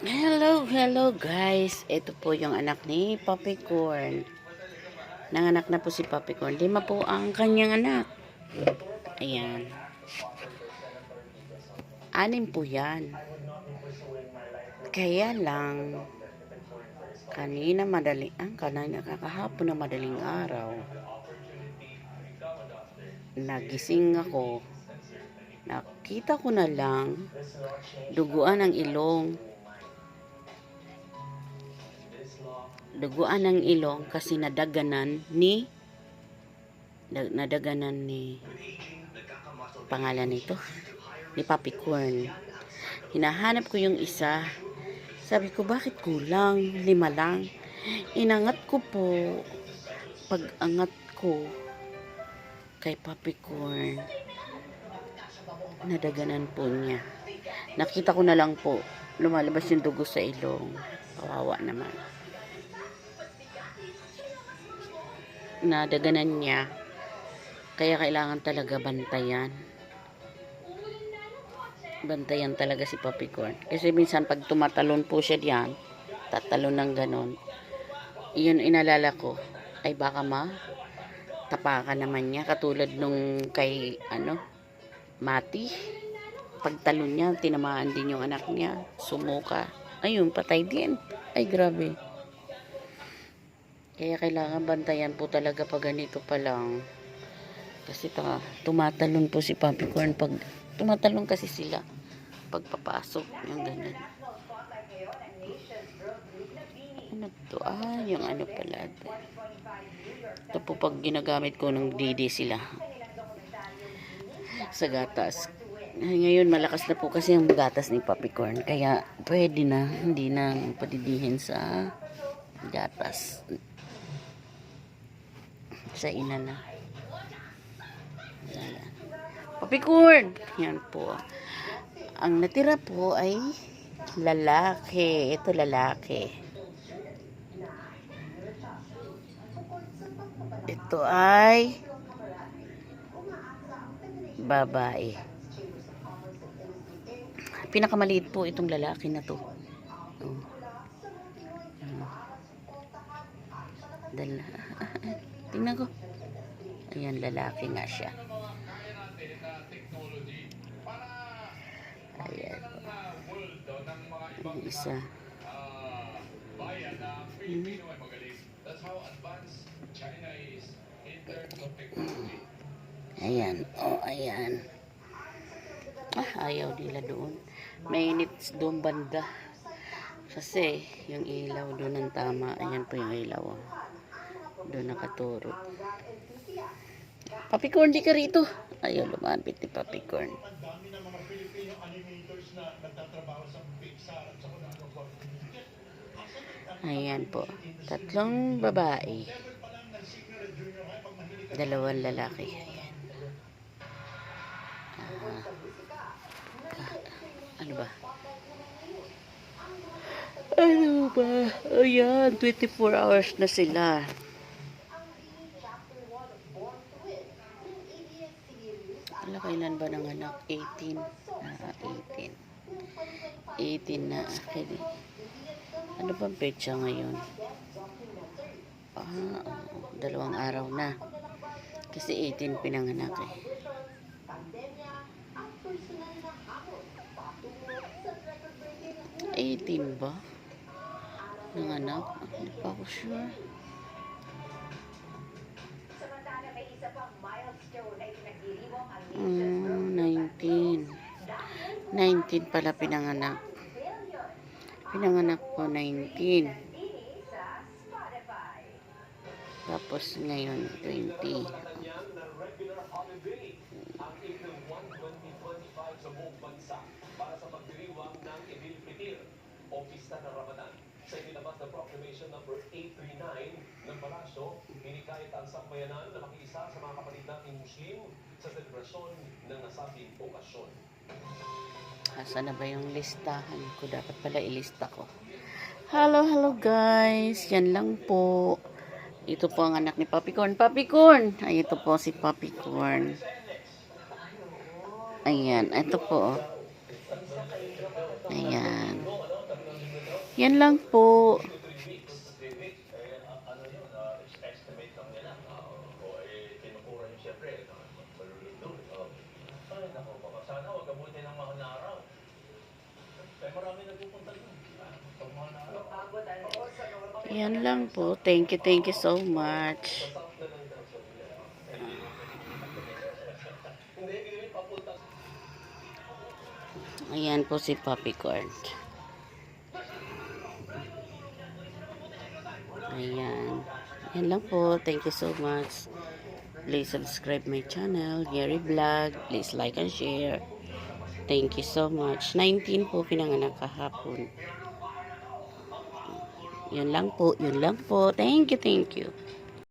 Hello, hello guys. Ito po yung anak ni Poppy Corn. Nanganak na po si Poppy Corn. Lima po ang kanyang anak. Ayan. Anim po yan. Kaya lang, kanina madali, ang kanina kakahapon na madaling araw, nagising ako, nakita ko na lang, duguan ang ilong, duguan ng ilong kasi nadaganan ni na- nadaganan ni pangalan nito ni Papi Corn hinahanap ko yung isa. Sabi ko bakit kulang? Lima lang. Inangat ko po. Pag angat ko kay Papi Corn nadaganan po niya. Nakita ko na lang po lumalabas yung dugo sa ilong. Kawawa naman nadaganan niya. Kaya kailangan talaga bantayan. Bantayan talaga si Papi Corn. Kasi minsan pag tumatalon po siya diyan, tatalon ng ganon. Iyon inalala ko. Ay baka ma, tapakan naman niya. Katulad nung kay, ano, Mati. Pagtalon niya, tinamaan din yung anak niya. Sumuka. Ayun, patay din. Ay, grabe. Kaya kailangan bantayan po talaga pag ganito pa lang. Kasi ta, tumatalon po si Papi Corn pag tumatalon kasi sila pag papasok yung ganun. Ano to? Ah, yung ano pala. Ito po pag ginagamit ko ng DD sila sa gatas. Ay, ngayon malakas na po kasi ang gatas ni Papi Corn. Kaya pwede na, hindi na padidihin sa gatas sa ina na. Ayan. Yan po. Ang natira po ay lalaki. Ito lalaki. Ito ay babae. Pinakamaliit po itong lalaki na to. Oh. Dala. Tingnan ko. Ayan, lalaki nga siya. Ayan. Yung isa. Hmm. Ayan. Oh, ayan. Ah, ayaw nila doon. Mainit doon banda. Kasi, yung ilaw doon ang tama. Ayan po yung ilaw. Oh. Doon nakaturo. Papicorn, di ka rito. Ayaw lumapit ni Papicorn. Ayan po. Tatlong babae. Dalawang lalaki. Ah. ano ba? Ano ba? Ayan, 24 hours na sila. Wala kailan ba ng anak? 18. Ah, 18. 18 na. Kaya, ano bang petsa ngayon? Ah, dalawang araw na. Kasi 18 pinanganak eh. Eighteen ba? Nanganak? Hindi pa ako sure. Mm, 19. 19 pala pinanganak. Pinanganak ko 19. Tapos ngayon 20. o Pista ng Ramadan. Sa inilabas ng Palasyo, hinikayat ang sambayanan na makiisa sa mga kapatid nating Muslim sa selebrasyon ng nasabing okasyon. Asa na ba yung listahan ko? Dapat pala ilista ko. Hello, hello guys. Yan lang po. Ito po ang anak ni Papi Corn. Papi Corn! Ay, ito po si Papi Corn. Ayan, ito po. Ayan. Yan lang po. ano yun, uh, estimate lang nila. Uh, o eh, tinukura nyo siyempre, uh, malulundong. Uh, ay, naku, baka sana huwag abutin ng mahal na araw. Eh, marami nagpupunta dun. Ah, Pag mahal na araw. Yan lang po. Thank you, thank you so much. Ayan po si Poppy Corn. Ayan. Yan lang po. Thank you so much. Please subscribe my channel, Gary Vlog. Please like and share. Thank you so much. 19 po pinanganak kahapon. Yun lang po. Yun lang po. Thank you, thank you.